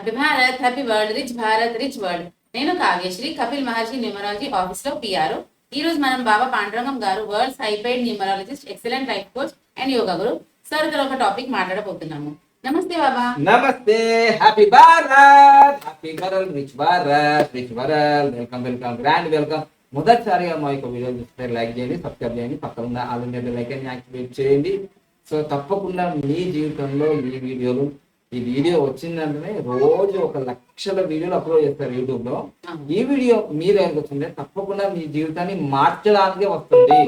Happy Bharat happy world rich Bharat rich world నేను Kavyasri Kapil Maharshi numerology ఆఫీస్లో PR ఈ రోజు మనం Baba Pandurangam garu world's high paid numerologist excellent life coach and yoga guru sir garu ఒక topic మాట్లాడబోతున్నాము. నమస్తే బాబా. నమస్తే happy Bharat happy world rich Bharat rich world welcome welcome grand welcome మొదటిసారిగా మా యొక్క వీడియో చూస్తే లైక్ చేయండి సబ్స్క్రైబ్ చేయండి పక్కన ఉన్న ఆల్ ఇండియా లైక్ అని యాక్టివేట్ చేయండి. సో తప్పకుండా మీ జీవితంలో మీ వీడియోలు ఈ వీడియో వచ్చిందంటేనే రోజు ఒక లక్షల వీడియోలు అప్లోడ్ చేస్తారు యూట్యూబ్లో. ఈ వీడియో మీరు వచ్చింటే తప్పకుండా మీ జీవితాన్ని మార్చడానికే వస్తుంది.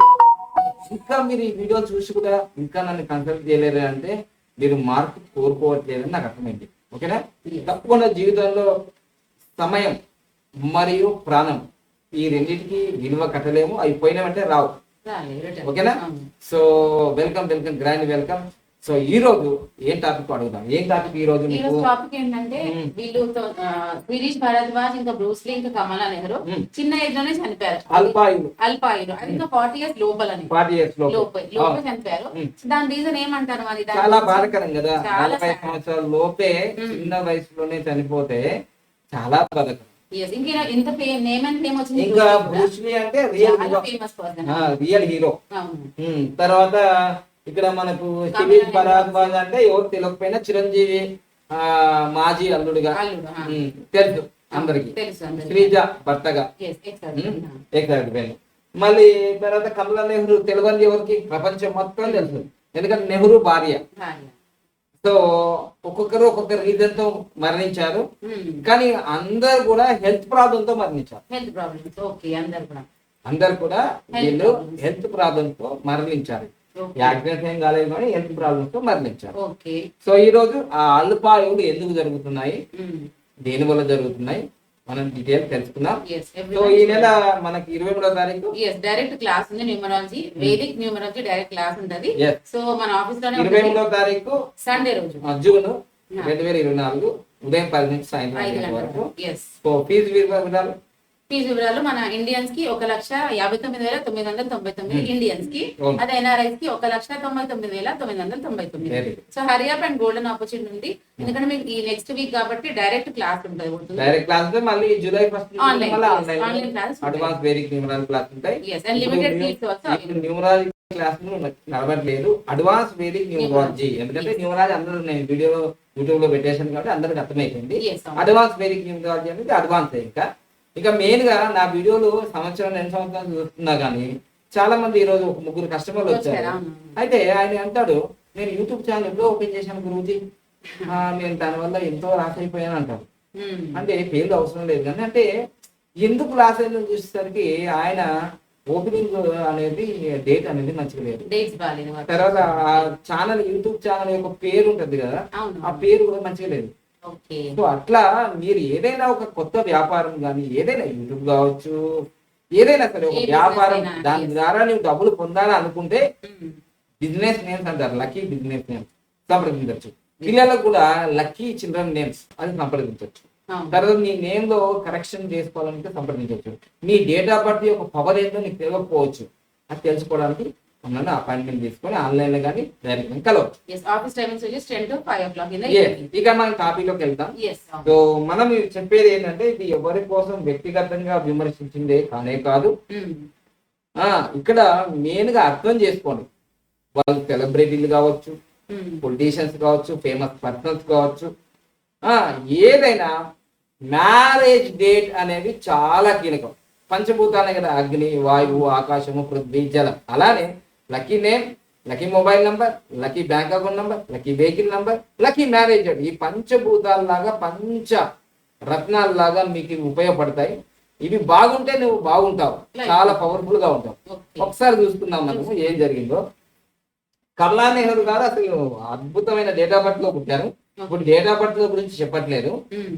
ఇంకా మీరు ఈ వీడియో చూసి కూడా ఇంకా నన్ను కన్సల్ట్ చేయలేరు అంటే మీరు మార్పు కోరుకోవట్లేదని నాకు అర్థమైంది. ఓకేనా? తప్పకుండా జీవితంలో సమయం మరియు ప్రాణం ఈ రెండింటికి విలువ కట్టలేము అవి పోయినామంటే రావు. ఓకేనా. So welcome welcome grand welcome so ఈ రోజు ఏం టాపిక్ అడుగుదాం? ఏం టాపిక్ ఈ రోజు టాపిక్ ఏంటంటే. వీళ్ళు శిరీష్ భరద్వాజ్ ఇంకా బ్రూస్లీ ఇంకా కమలా నెహ్రూ. చిన్న ఏజ్లోనే చనిపోయారు. అల్పాయులు అల్పాయులు అది ఇంకా ఫార్టీ ఇయర్స్ లోపలని. ఫార్టీ ఇయర్స్లో లోపే లోపే చనిపోయారు. దాని రీజన్ ఏమంటారు మరి? చాలా? బాధకరం కదా. నలభై. సంవత్సరాల లోపే. చిన్న వయసులోనే చనిపోతే చాలా బాధకరం. ఇంకా బ్రూస్లీ అంటే రియల్ హీరో రియల్ తర్వాత ఇక్కడ మనకు శిరీష్ భరద్వాజ్ అంటే ఎవరు తెలియకపోయినా చిరంజీవి ఆ మాజీ అల్లుడుగా తెలుసు అందరికి. శ్రీజ భర్తగా. ఏకైపోయింది మళ్ళీ తర్వాత కమలా నెహ్రూ తెలియని ఎవరికి ప్రపంచం మొత్తం తెలుసు ఎందుకంటే నెహ్రూ భార్య. సో ఒక్కొక్కరు ఒక్కొక్క రీజన్తో మరణించారు. కానీ అందరు కూడా హెల్త్ ప్రాబ్లమ్తో మరణించారు హెల్త్ ప్రాబ్లమ్స్ ఓకే అందరు కూడా అందరు కూడా Health వీళ్ళు. హెల్త్ ప్రాబ్లమ్తో మరణించారు. యాక్సిడెంట్ ఏం కాలేదు కానీ హెల్త్ ప్రాబ్లమ్తో మరణించారు. ఓకే సో ఈ రోజు ఆ అల్పాయువులు ఎందుకు జరుగుతున్నాయి? మ్మ్. దేని వల్ల జరుగుతున్నాయి? మనం డీటెయిల్ తెలుసుకుందాం. సో ఈ నెల మనకి ఇరవై మూడో తారీఖు. ఎస్ డైరెక్ట్ క్లాస్ ఉంది numerology vedic numerology direct class ఉంటది. సో మన ఆఫీస్లోనే ఇరవై మూడో తారీఖు సండే రోజు. June Yeah. రెండు వేల ఇరవై నాలుగు ఉదయం పది నుంచి సాయంత్రం వరకు. సో ఫీజు వివరాలు ఫీజు వివరాలు మన ఇండియన్స్కి ఒక లక్ష యాభై తొమ్మిది వేల తొమ్మిది వందల తొంభై తొమ్మిది Hmm. ఇండియన్స్కి అవును. అదే ఎన్ఆర్ఐస్కి ఒక లక్ష తొంభై తొమ్మిది వేల తొమ్మిది వందల తొంభై తొమ్మిది. So hurry up and golden opportunity ఉంది. ఎందుకంటే మీకు ఈ నెక్స్ట్ వీక్ కాబట్టి డైరెక్ట్ క్లాస్ ఉంటుంది. డైరెక్ట్ క్లాస్ మళ్ళీ జూలై ఫస్ట్ yes, ఆన్లైన్ ఉంటాయి. అడ్వాన్స్ క్లాస్ ఉంటాయి ఆల్సో న్యూమరాలజీ క్లాస్ నడవట్లేదు. అడ్వాన్స్ వేరిక్ న్యూమరాలజీ ఎందుకంటే న్యూమరాలజీ అందరూ నేను వీడియో యూట్యూబ్లో పెట్టేశాను కాబట్టి అందరికి అర్థమైపోయింది. Yes. అడ్వాన్స్ వేరిక్ న్యూమరాలజీ అనేది అడ్వాన్స్ ఇంకా. ఇక మెయిన్గా నా వీడియోలు సంవత్సరం రెండు సంవత్సరాలు చూస్తున్నా కానీ చాలా మంది ఈ రోజు ఒక ముగ్గురు కస్టమర్లు వచ్చారు. అయితే ఆయన అంటాడు నేను యూట్యూబ్ ఛానల్ ఎప్పుడో ఓపెన్ చేశాను గురువుజీ నేను దానివల్ల ఎంతో లాస్ అయిపోయాను అంటాడు. అంటే పేర్లు అవసరం లేదు కానీ అంటే ఎందుకు లాస్ అయిందని చూసేసరికి ఆయన ఓపెనింగ్ అనేది డేట్ అనేది మంచిగా లేదు. తర్వాత ఆ ఛానల్ యూట్యూబ్ ఛానల్ యొక్క పేరు ఉంటది కదా ఆ పేరు కూడా మంచిగా లేదు సో అట్లా మీరు ఏదైనా ఒక కొత్త వ్యాపారం కానీ ఏదైనా యూట్యూబ్ కావచ్చు ఏదైనా సరే ఒక వ్యాపారం దాని. ద్వారా నువ్వు డబ్బులు పొందాలని అనుకుంటే. బిజినెస్ నేమ్స్ అంటారు లక్కీ బిజినెస్ నేమ్స్ సంప్రదించవచ్చు. పిల్లలకు కూడా లక్కీ చిల్డ్రన్ నేమ్స్ అని సంప్రదించవచ్చు. తర్వాత నీ నేమ్లో కరెక్షన్ చేసుకోవాలంటే సంప్రదించవచ్చు. నీ డేట్ ఆఫ్ బర్త్ యొక్క పవర్ ఏంటో నీకు తెలియకపోవచ్చు. అది తెలుసుకోవడానికి మమ్మల్ని అపాయింట్మెంట్ తీసుకొని ఆన్లైన్లో కానీ డైరెక్ట్ కలవచ్చు ఎస్ ఆఫీస్ టైమింగ్స్ వచ్చేసి ten to five o'clock. ఇక మనం టాపిక్లోకి వెళ్తాం సో మనం చెప్పేది ఏంటంటే ఇది ఎవరి కోసం వ్యక్తిగతంగా విమర్శించిందే కానే కాదు. ఆ ఇక్కడ మెయిన్గా అర్థం చేసుకోండి. వాళ్ళు సెలబ్రిటీలు కావచ్చు పొలిటీషియన్స్ కావచ్చు ఫేమస్ పర్సన్స్ కావచ్చు. ఆ ఏదైనా మ్యారేజ్ డేట్ అనేది చాలా కీలకం. పంచభూతాలే కదా అగ్ని వాయువు ఆకాశము పృథ్వీ జలం. అలానే lucky name lucky mobile number lucky bank account number lucky vehicle number lucky marriage ఈ పంచభూతాల్లాగా పంచ రత్నాల్లాగా మీకు ఉపయోగపడతాయి. ఇవి బాగుంటే నువ్వు బాగుంటావు. చాలా పవర్ఫుల్గా ఉంటావు. ఒకసారి చూసుకుందాం మనము ఏం జరిగిందో. కమలా నెహ్రూ గారు అసలు అద్భుతమైన డేట్ ఆఫ్ బర్త్లో పుట్టారు. ఇప్పుడు డేట్ ఆఫ్ బర్త్ గురించి చెప్పట్లేదు.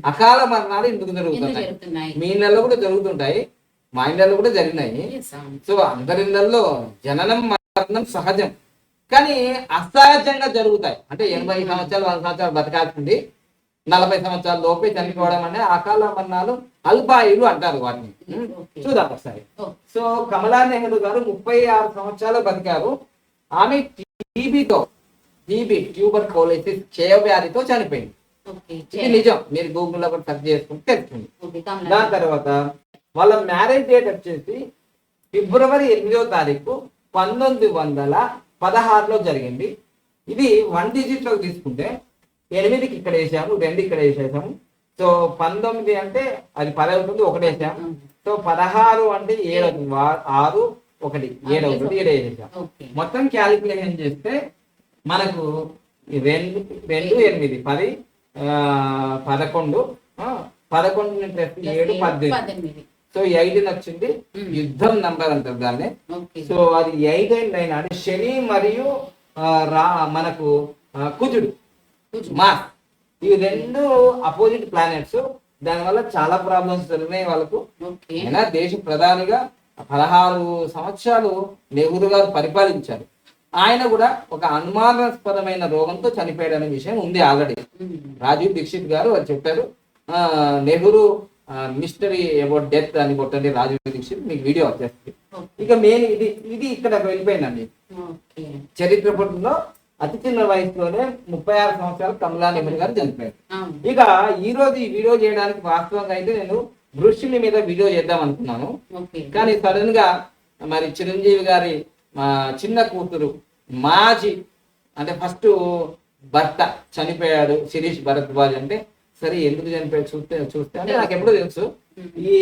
అకాల మరణాలు ఎందుకు ఎందుకు జరుగుతున్నాయి? మీ నెలలో కూడా జరుగుతుంటాయి. మా ఇళ్ళల్లో కూడా జరిగినాయి. సో అందరి ఇళ్ళల్లో జననం మరణం సహజం. కానీ అసహజంగా జరుగుతాయి. అంటే ఎనభై సంవత్సరాలు వంద సంవత్సరాలు బతకాల్సింది. నలభై సంవత్సరాల లోపే చనిపోవడం అనే అకాల మరణాలు అల్పాయులు అంటారు వాటిని. చూద్దాం ఒకసారి. సో కమలా నెహ్రూ గారు ముప్పై ఆరు సంవత్సరాలు బతికారు. ఆమె టీబీతో టీబీ ట్యూబర్ కోలైసిస్ క్షయవ్యాధితో చనిపోయింది. ఇది నిజం. మీరు గూగుల్లో కూడా సెర్చ్ చేసుకుంటే తెలుస్తుంది. దాని తర్వాత వాళ్ళ మ్యారేజ్ డేట్ వచ్చేసి ఫిబ్రవరి ఎనిమిదో తారీఖు. పంతొమ్మిది వందల పదహారులో జరిగింది. ఇది వన్ డిజిట్లో తీసుకుంటే ఎనిమిదికి ఇక్కడ వేసాము రెండు ఇక్కడ వేసేసాము. సో పంతొమ్మిది అంటే అది పది అవుతుంది ఒకటి వేసాము. సో పదహారు అంటే ఏడు అవుతుంది. ఆరు ఒకటి. ఏడు అవుతుంది ఏడు వేసేసాం మొత్తం క్యాలిక్యులేషన్ చేస్తే మనకు రెండు రెండు ఎనిమిది పది పదకొండు పదకొండు ప్లస్ ఏడు పద్దెనిమిది. సో ఎయిటీన్ వచ్చింది. యుద్ధం నంబర్ అంటారు దాన్ని. సో అది ఎయిట్ అండ్ నైన్ అంటే శని మరియు రా మనకు కుజుడు. మాస్. ఇవి రెండు అపోజిట్ ప్లానెట్స్ దానివల్ల చాలా ప్రాబ్లమ్స్ జరిగినాయి వాళ్ళకు. అయినా దేశ ప్రధానిగా పదహారు సంవత్సరాలు నెహ్రూ గారు పరిపాలించారు. ఆయన కూడా ఒక అనుమానాస్పదమైన రోగంతో చనిపోయాడనే విషయం ఉంది ఆల్రెడీ. రాజీవ్ దీక్షిత్ గారు అది చెప్పారు. ఆ, నెహ్రూ మిస్టరీ అబౌట్ డెత్ అని కొట్టండి రాజీవ్ దీక్షిత్ మీకు వీడియో వచ్చేస్తుంది ఇక మెయిన్ ఇది ఇది ఇక్కడ వెళ్ళిపోయిందండి. చరిత్ర పుటంలో అతి చిన్న వయసులోనే ముప్పై ఆరు సంవత్సరాలు కమలా నెహ్రూ గారు చనిపోయారు. ఇక ఈ రోజు ఈ వీడియో చేయడానికి వాస్తవంగా అయితే నేను బృష్యుని మీద వీడియో చేద్దాం అనుకున్నాను. కానీ సడన్గా మరి చిరంజీవి గారి మా చిన్న కూతురు మాజీ అంటే ఫస్ట్ భర్త చనిపోయాడు శిరీష్ భరద్వాజ్ అంటే సరే ఎందుకు చనిపోయాడు? చూస్తే చూస్తే అంటే నాకు ఎప్పుడో తెలుసు. ఈ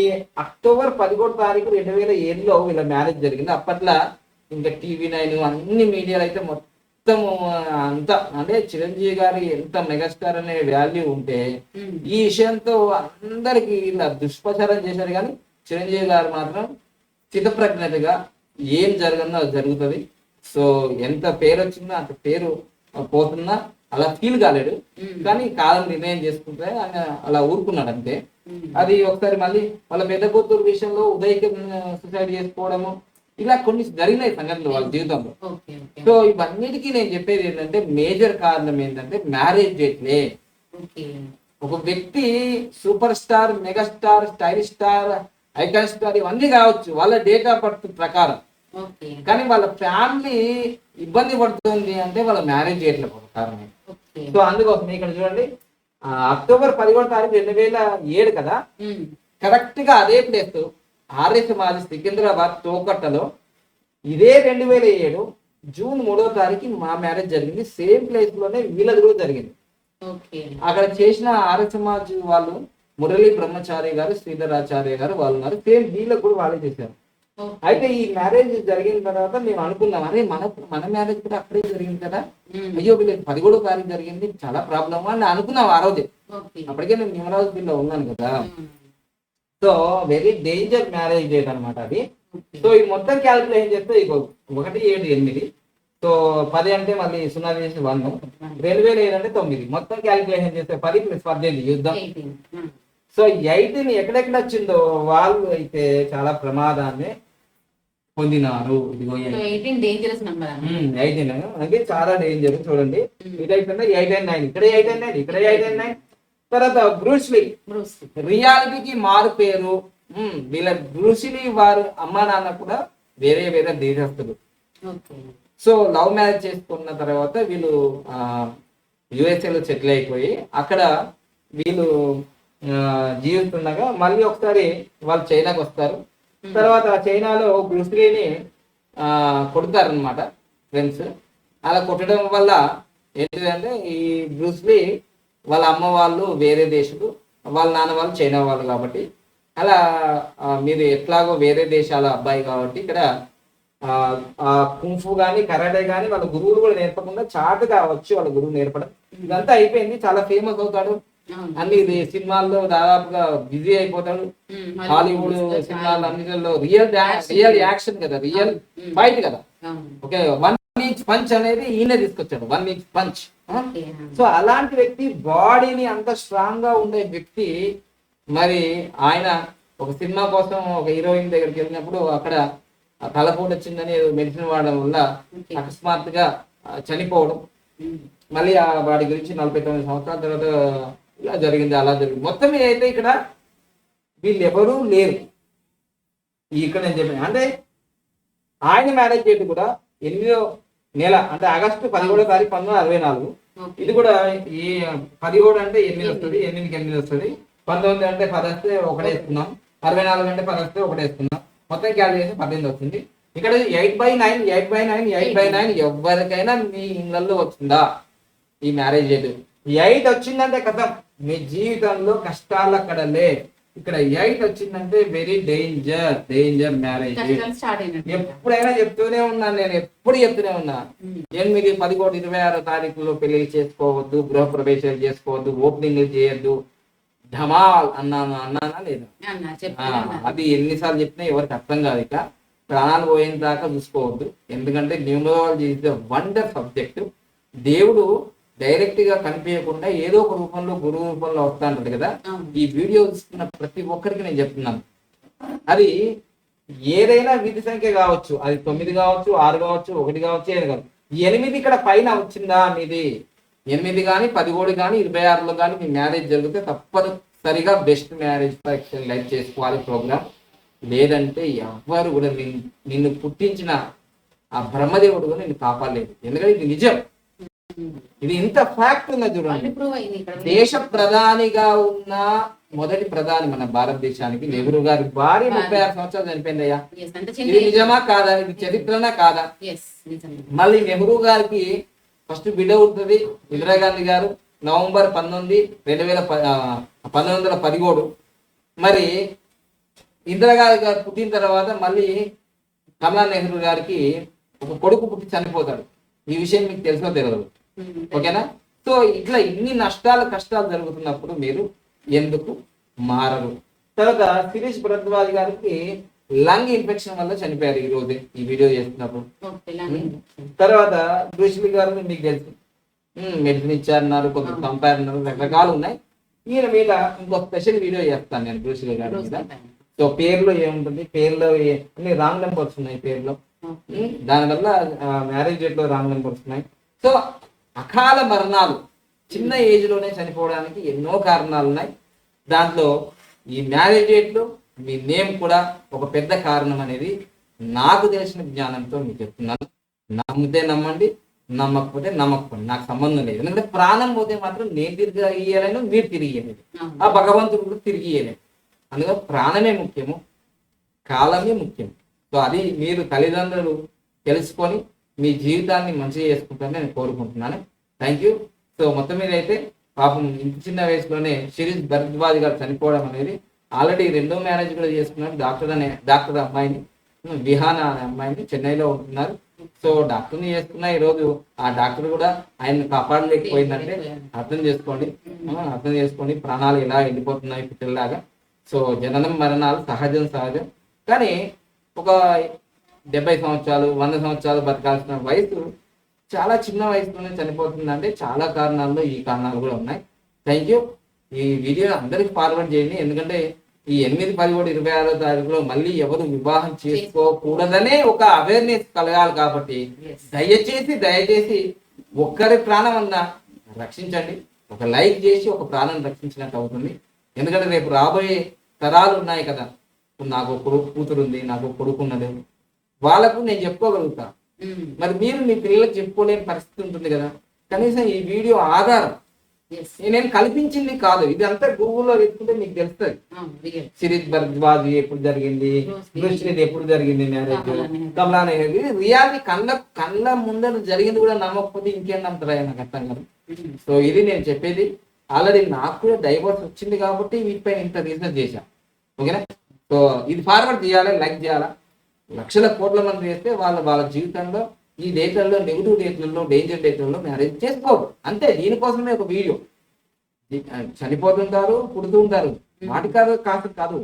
అక్టోబర్ పదిహేడు తారీఖు రెండు వేల ఏడులో వీళ్ళ మ్యారేజ్ జరిగింది. అప్పట్లో ఇంకా టీవీ నైన్ అన్ని మీడియాలు అయితే మొత్తం అంత అంటే చిరంజీవి గారి ఎంత మెగాస్టార్ అనే వాల్యూ ఉంటే. ఈ విషయంతో అందరికి ఇలా దుష్ప్రచారం చేశారు. కానీ చిరంజీవి గారు మాత్రం స్థితప్రజ్ఞతగా ఏం జరగనో అది జరుగుతుంది. సో ఎంత పేరు వచ్చిందో అంత పేరు పోతున్నా. అలా ఫీల్ కాలేడు. కానీ కాలం నిర్ణయం చేసుకుంటే ఆయన అలా ఊరుకున్నాడు అంతే. అది ఒకసారి మళ్ళీ వాళ్ళ పెద్ద కూతురు విషయంలో ఉదయకి సూసైడ్ చేసుకోవడము ఇలా కొన్ని జరిగినాయి సంఘటనలు వాళ్ళ జీవితంలో. సో ఇవన్నిటికీ నేను చెప్పేది ఏంటంటే మేజర్ కారణం ఏంటంటే మ్యారేజ్ డేట్లే ఒక వ్యక్తి super star megastar stylish star icon star ఇవన్నీ కావచ్చు. వాళ్ళ డేట్ ఆఫ్ బర్త్ ప్రకారం. కానీ వాళ్ళ ఫ్యామిలీ ఇబ్బంది పడుతుంది అంటే వాళ్ళ మ్యారేజ్ ప్రకారమే ఓకే. సో అందుకోసం ఇక్కడ చూడండి అక్టోబర్ పదిహేడు తారీఖు రెండు వేల ఏడు కదా. కరెక్ట్గా అదే ప్లేస్ ఆర్ఎస్ మాజీ సికింద్రాబాద్ తోకట్టలో. ఇదే రెండు వేల ఏడు జూన్ మూడో తారీఖు మా మ్యారేజ్ జరిగింది. సేమ్ ప్లేస్లోనే వీళ్ళది కూడా జరిగింది. అక్కడ చేసిన ఆర్య సమాజ్ వాళ్ళు మురళీ బ్రహ్మచారి గారు శ్రీధరాచార్య గారు వాళ్ళు ఉన్నారు. సేమ్ వీళ్ళకి కూడా వాళ్ళే చేశారు. అయితే ఈ మ్యారేజ్ జరిగిన తర్వాత మేము అనుకున్నాం అరే మన మన మ్యారేజ్ కూడా అక్కడే జరిగింది కదా. అయ్యో వీళ్ళకి పదిహేడో తారీఖు జరిగింది చాలా ప్రాబ్లమ్? అని అనుకున్నాం ఆ రోజే. అప్పటికే నేను నిమరాజు బిల్లో ఉన్నాను కదా. So very danger marriage date అన్నమాట అది. సో ఈ మొత్తం క్యాల్కులేషన్ చేస్తే ఇగో ఒకటి ఏడు ఎనిమిది. సో పది అంటే మళ్ళీ సున్నా చేసి వంద రెండు వేల ఏడు అంటే తొమ్మిది. మొత్తం క్యాల్కులేషన్ చేస్తే పది ప్లస్ పద్దెనిమిది. యుద్ధం 18. మ్మ్. సో ఎయిటీన్ ఎక్కడెక్కడ వచ్చిందో వాళ్ళు అయితే చాలా ప్రమాదాన్ని పొందినారు. ఇదిగో సో 18 డేంజరస్ నంబర్ అన్నమాట. ఎయిటీన్ అంటే చాలా డేంజర్ చూడండి. అయిపోయింది? Eight and nine. ఇక్కడ ఎయిట్ అండ్ నైన్. ఇక్కడ ఎయిట్ అండ్ నైన్. తర్వాత బ్రూస్లీ బ్రూస్ రియాలిటీకి మారు పేరు. వీళ్ళ బ్రూసిలీ వారు అమ్మా నాన్న కూడా వేరే వేరే దేశస్తులు. సో లవ్ మ్యారేజ్ చేసుకున్న తర్వాత వీళ్ళు యుఎస్ఏలో సెటిల్ అయిపోయి అక్కడ వీళ్ళు జీవిస్తుండగా మళ్ళీ ఒకసారి వాళ్ళు చైనాకి వస్తారు. తర్వాత ఆ చైనాలో బ్రూస్లీని కొడతారనమాట ఫ్రెండ్స్ అలా కొట్టడం వల్ల ఏంటిదంటే ఈ బ్రూస్లీ వాళ్ళ అమ్మ వాళ్ళు వేరే దేశులు వాళ్ళ నాన్న వాళ్ళు చైనా వాళ్ళు కాబట్టి. అలా మీరు ఎట్లాగో వేరే దేశాల అబ్బాయి కాబట్టి ఇక్కడ కుంఫు కానీ కరాటే కానీ వాళ్ళ గురువులు కూడా నేర్పకుండా చాటుగా వచ్చి వాళ్ళ గురువు నేర్పడం. ఇదంతా అయిపోయింది. చాలా ఫేమస్ అవుతాడు. అన్ని సినిమాల్లో దాదాపుగా బిజీ అయిపోతాడు. హాలీవుడ్ సినిమాలు అన్నిటిలో రియల్ రియల్ యాక్షన్ కదా రియల్. ఫైట్ కదా. ఓకే వన్ ఇంచ్ పంచ్ అనేది ఈయన తీసుకొచ్చాడు వన్ ఇంచ్ పంచ్. సో అలాంటి వ్యక్తి బాడీని అంత స్ట్రాంగ్గా ఉండే వ్యక్తి మరి ఆయన ఒక సినిమా కోసం ఒక హీరోయిన్ దగ్గరికి వెళ్ళినప్పుడు అక్కడ తలపోటు వచ్చిందని మెడిసిన్ వాడడం వల్ల. అకస్మాత్తుగా చనిపోవడం. మళ్ళీ ఆ వాడి గురించి నలభై తొమ్మిది సంవత్సరాల తర్వాత ఇలా జరిగింది అలా జరిగింది. మొత్తం అయితే ఇక్కడ వీళ్ళు ఎవరూ లేరు. ఇక్కడ నేను చెప్పాను అంటే ఆయన మ్యారేజ్ డేట్ కూడా ఎనిమిదో నెల అంటే ఆగస్టు పదిహేడో తారీఖు పంతొమ్మిది అరవై నాలుగు. ఇది కూడా ఈ పదిహేడు అంటే ఎనిమిది వస్తుంది ఎనిమిదికి ఎనిమిది వస్తుంది. పంతొమ్మిది అంటే పది వస్తే ఒకటి వేసుకున్నాం అరవై నాలుగు అంటే పది వస్తే ఒకటి వేసుకున్నాం మొత్తం క్యాలిక్యులేషన్ పద్దెనిమిది వస్తుంది ఇక్కడ eight by nine eight by nine eight by nine ఎవరికైనా మీ ఇళ్ళల్లో వచ్చిందా ఈ మ్యారేజ్ డేట్ ఎయిట్ వచ్చిందంటే కథం. మీ జీవితంలో కష్టాలు అక్కడ లే ఇక్కడ ఎయిట్ వచ్చిందంటే వెరీ డేంజర్ డేంజర్ మ్యారేజ్ ఎప్పుడైనా చెప్తూనే ఉన్నాను నేను ఎప్పుడు చెప్తూనే ఉన్నా. ఎనిమిది పదిహేడు ఇరవై ఆరో తారీఖులో పెళ్ళి చేసుకోవద్దు గృహ ప్రవేశాలు చేసుకోవద్దు ఓపెనింగ్ చేయొద్దు. ధమాల్ అన్నాను అన్నానా లేదా. అది ఎన్నిసార్లు చెప్పినా ఎవరికి అర్థం కాదు ఇక. ప్రాణాలు పోయిన దాకా చూసుకోవద్దు. ఎందుకంటే numerology is the wonder subject దేవుడు డైరెక్ట్గా కనిపించకుండా ఏదో ఒక రూపంలో గురువు రూపంలో వస్తా అంటాడు కదా. ఈ వీడియో చూస్తున్న ప్రతి ఒక్కరికి నేను చెప్తున్నాను. అది ఏదైనా విధి సంఖ్య కావచ్చు అది తొమ్మిది కావచ్చు ఆరు కావచ్చు ఒకటి కావచ్చు ఏది కావచ్చు. ఎనిమిది ఇక్కడ పైన వచ్చిందా మీది? ఎనిమిది కానీ పదిహేడు కానీ ఇరవై ఆరులో కానీ మీ మ్యారేజ్ జరిగితే తప్పనిసరిగా బెస్ట్ మ్యారేజ్ పరీక్ష లైక్ చేసుకోవాలి ప్రోగ్రామ్. లేదంటే ఎవ్వరు కూడా నిన్ను పుట్టించిన ఆ బ్రహ్మదేవుడు కూడా నిన్ను కాపాడలేదు. ఎందుకంటే ఇది నిజం. ఇది ఇంత ఫ్యాక్ట్ ఉన్నది చూడండి. దేశ ప్రధానిగా ఉన్న మొదటి ప్రధాని మన భారతదేశానికి నెహ్రూ గారి భార్య ముప్పై ఆరు సంవత్సరాలు చనిపోయిందయ్యా ఇది నిజమా కాదా? ఇది చరిత్రనా కాదా? మళ్ళీ నెహ్రూ గారికి ఫస్ట్ బిడ్డ ఉంటుంది ఇందిరాగాంధీ గారు నవంబర్ పంతొమ్మిది రెండు వేల పంతొమ్మిది వందల పదిహేడు. మరి ఇందిరాగాంధీ గారు పుట్టిన తర్వాత మళ్ళీ కమలా నెహ్రూ గారికి ఒక కొడుకు పుట్టి చనిపోతాడు. ఈ విషయం మీకు తెలుసో తెలియదు. ఓకేనా సో ఇట్లా ఇన్ని నష్టాలు కష్టాలు జరుగుతున్నప్పుడు మీరు ఎందుకు మారరు? తర్వాత శిరీష్ భరద్వాజ్ గారికి లంగ్ ఇన్ఫెక్షన్ వల్ల చనిపోయారు ఈ రోజు ఈ వీడియో చేస్తున్నప్పుడు. లాంగ్ తర్వాత బ్రూస్లీ గారు మీకు తెలుసు. మెడిసిన్ ఇచ్చారన్నారు కొంత పంపారు అన్నారు రకరకాలు ఉన్నాయి. ఈయన మీద ఇంకో స్పెషల్ వీడియో చేస్తాను నేను బ్రూస్లీ గారి మీద. సో పేర్లో ఏముంటుంది? పేర్లో అన్ని రాంగ్ నెంబర్స్ ఉన్నాయి పేర్లో. దానివల్ల మ్యారేజ్ డేట్లో రాంగ్ నెంబర్స్ ఉన్నాయి. సో అకాల మరణాలు. చిన్న ఏజ్లోనే చనిపోవడానికి ఎన్నో కారణాలు ఉన్నాయి దాంట్లో ఈ మ్యారేజ్ డేట్లో మీ నేమ్ కూడా ఒక పెద్ద కారణం అనేది నాకు తెలిసిన జ్ఞానంతో మీకు చెప్తున్నాను. నమ్మితే నమ్మండి నమ్మకపోతే నమ్మకపోండి. నాకు సంబంధం లేదు. ఎందుకంటే ప్రాణం పోతే మాత్రం నేను తిరిగి ఇయ్యలేను మీరు తిరిగి ఇయ్యలేదు ఆ భగవంతుడు కూడా తిరిగి ఇయ్యలేదు అందులో ప్రాణమే ముఖ్యము కాలమే ముఖ్యం. సో అది మీరు తల్లిదండ్రులు తెలుసుకొని మీ జీవితాన్ని మంచిగా చేసుకుంటారని నేను కోరుకుంటున్నాను. థ్యాంక్ యూ సో మొత్తం మీద అయితే పాపం ఇంత చిన్న వయసులోనే శిరీష్ భరద్వాజ్ గారు చనిపోవడం అనేది ఆల్రెడీ రెండో మ్యారేజ్ కూడా చేసుకున్నారు డాక్టర్ అనే డాక్టర్ అమ్మాయిని విహానా అనే అమ్మాయిని చెన్నైలో ఉంటున్నారు. సో డాక్టర్ని చేసుకున్న ఈరోజు ఆ డాక్టర్ కూడా ఆయన కాపాడలేకపోయిందంటే అర్థం చేసుకోండి. అర్థం చేసుకోండి. ప్రాణాలు ఇలా వెళ్ళిపోతున్నాయి పిల్లలాగా సో జననం మరణాలు సహజం సహజం. కానీ ఒక డెబ్బై సంవత్సరాలు వంద సంవత్సరాలు బతకాల్సిన వయసు చాలా చిన్న వయసులోనే చనిపోతుందంటే చాలా కారణాల్లో ఈ కారణాలు కూడా ఉన్నాయి. థ్యాంక్ యూ ఈ వీడియో అందరికి ఫార్వర్డ్ చేయండి. ఎందుకంటే ఈ ఎనిమిది పదిహేడు ఇరవై ఆరో తారీఖులో మళ్ళీ ఎవరు వివాహం చేసుకోకూడదనే ఒక అవేర్నెస్ కలగాలి కాబట్టి దయచేసి దయచేసి ఒక్కరి ప్రాణం అన్నా రక్షించండి. ఒక లైక్ చేసి ఒక ప్రాణం రక్షించినట్టు అవుతుంది. ఎందుకంటే రేపు రాబోయే తరాలు ఉన్నాయి కదా. నాకు కొడుకు కూతురు ఉంది నాకు ఒక కొడుకు ఉన్నది వాళ్ళకు నేను చెప్పుకోగలుగుతా. మరి మీరు మీ పిల్లలకు చెప్పుకోలేని పరిస్థితి ఉంటుంది కదా. కనీసం ఈ వీడియో ఆధారం. నేనేం కల్పించింది కాదు. ఇది అంతా గూగుల్లో వెతుకుంటే మీకు తెలుస్తుంది. సిరీస్ భరద్వాజ్ ఎప్పుడు జరిగింది. బ్రూస్లీది ఎప్పుడు జరిగింది మ్యారేజ్? కమలా నెహ్రూ. ఇది రియాలిటీ కళ్ళ కళ్ళ ముందర జరిగింది కూడా నమ్మకపోతే ఇంకేం నమ్ముతారా నాకు అర్థం కాదు. సో ఇది నేను చెప్పేది. ఆల్రెడీ నాకు కూడా డైవర్స్ వచ్చింది కాబట్టి వీటిపైన ఇంత రీసెర్చ్ చేశా. ఓకేనా? సో ఇది ఫార్వర్డ్ చేయాలి? లైక్ చేయాలా? లక్షల కోట్ల మంది చేస్తే వాళ్ళ వాళ్ళ జీవితంలో ఈ డేట్లలో నెగిటివ్ డేట్లలో డేంజర్ డేట్లలో మ్యారేజ్ చేసుకోరు. అంతే దీనికోసమే ఒక వీడియో. చనిపోతుంటారు పుడుతూ ఉంటారు వాటి కాదు కాదు కాదు.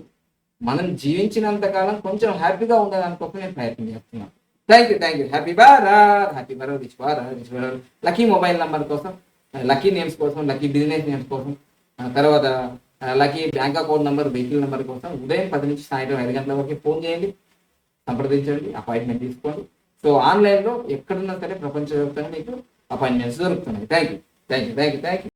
మనం జీవించినంత కాలం కొంచెం హ్యాపీగా ఉండడానికి కోసం నేను ప్రయత్నం చేస్తున్నాను thank you thank you happy Bharat! Happy Bharat rich Bharat rich Bharat. Lucky mobile number కోసం లక్కీ నేమ్స్ కోసం లక్కీ బిజినెస్ నేమ్స్ కోసం తర్వాత lucky bank account number vehicle number కోసం ఉదయం పది నుంచి సాయంత్రం ఐదు గంటల వరకు ఫోన్ చేయండి. సంప్రదించండి అపాయింట్మెంట్ తీసుకోండి. సో ఆన్లైన్లో ఎక్కడున్నా సరే ప్రపంచవ్యాప్తంగా మీకు అపాయింట్మెంట్స్ దొరుకుతున్నాయి. Thank you thank you thank you thank you